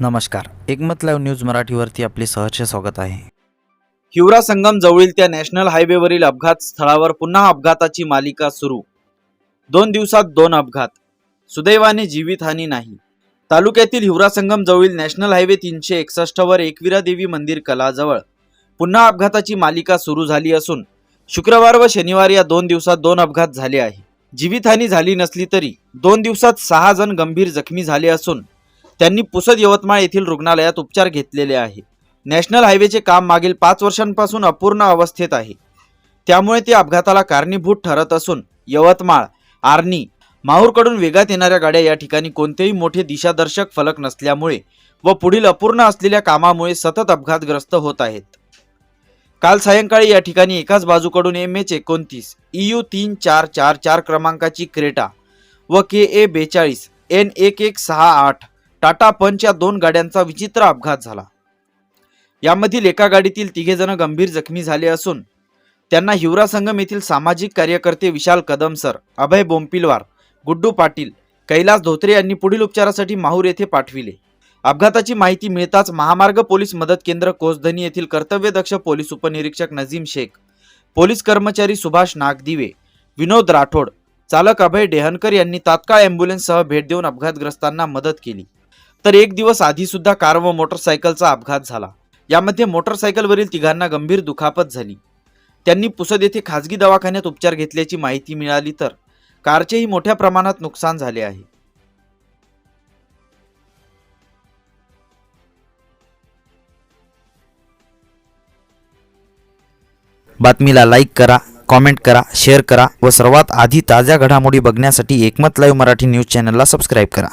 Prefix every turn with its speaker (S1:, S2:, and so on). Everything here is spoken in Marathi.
S1: नमस्कार. एकमत लाईव्ह न्यूज मराठीवरती आपले सहर्ष स्वागत आहे.
S2: हिवरा संगम जवळील त्या नॅशनल हायवेवरील अपघात स्थळावर पुन्हा अपघाताची मालिका सुरू. दोन दिवसात दोन अपघात. सुदैवाने जीवितहानी नाही. तालुक्यातील हिवरा संगम जवळील नॅशनल हायवे तीनशे एकसष्टवर एकविरा देवी मंदिर कलाजवळ पुन्हा अपघाताची मालिका सुरू झाली असून शुक्रवार व शनिवार या दोन दिवसात दोन अपघात झाले आहे. जीवितहानी झाली नसली तरी दोन दिवसात सहा जण गंभीर जखमी झाले असून त्यांनी पुसद यवतमाळ येथील रुग्णालयात उपचार घेतलेले आहे. नॅशनल हायवेचे काम मागील पाच वर्षांपासून अपूर्ण अवस्थेत आहे. त्यामुळे ते अपघाताला कारणीभूत ठरत असून यवतमाळ आर्नी माहूरकडून वेगात येणाऱ्या गाड्या या ठिकाणी कोणतेही मोठे दिशादर्शक फलक नसल्यामुळे व पुढील अपूर्ण असलेल्या कामामुळे सतत अपघातग्रस्त होत आहेत. काल सायंकाळी या ठिकाणी एकाच बाजूकडून एम एच एकोणतीस यू तीन चार चार चार क्रमांकाची क्रेटा व के ए बेचाळीस एन एक एक सहा आठ टाटा पंच या दोन गाड्यांचा विचित्र अपघात झाला. यामधील एका गाडीतील तिघे जण गंभीर जखमी झाले असून त्यांना हिवरा संगम येथील सामाजिक कार्यकर्ते विशाल कदम सर अभय बोंपिलवार गुड्डू पाटील कैलास धोत्रे यांनी पुढील उपचारासाठी माहूर येथे पाठविले. अपघाताची माहिती मिळताच महामार्ग पोलीस मदत केंद्र कोसधनी येथील कर्तव्यदक्ष पोलीस उपनिरीक्षक नजीम शेख पोलीस कर्मचारी सुभाष नागदिवे विनोद राठोड चालक अभय डेहनकर यांनी तात्काळ अँब्युलन्ससह भेट देऊन अपघातग्रस्तांना मदत केली. तर एक दिवस आधी सुद्धा कार व मोटरसायकलचा अपघात झाला. यामध्ये मोटरसायकलवरील तिघांना गंभीर दुखापत झाली. त्यांनी पुसद येथे खासगी दवाखान्यात उपचार घेतल्याची माहिती मिळाली तर कारचेही मोठ्या प्रमाणात नुकसान झाले आहे.
S1: बातमीला लाईक करा कॉमेंट करा शेअर करा व सर्वात आधी ताज्या घडामोडी बघण्यासाठी एकमत लाईव्ह मराठी न्यूज चॅनलला सबस्क्राईब करा.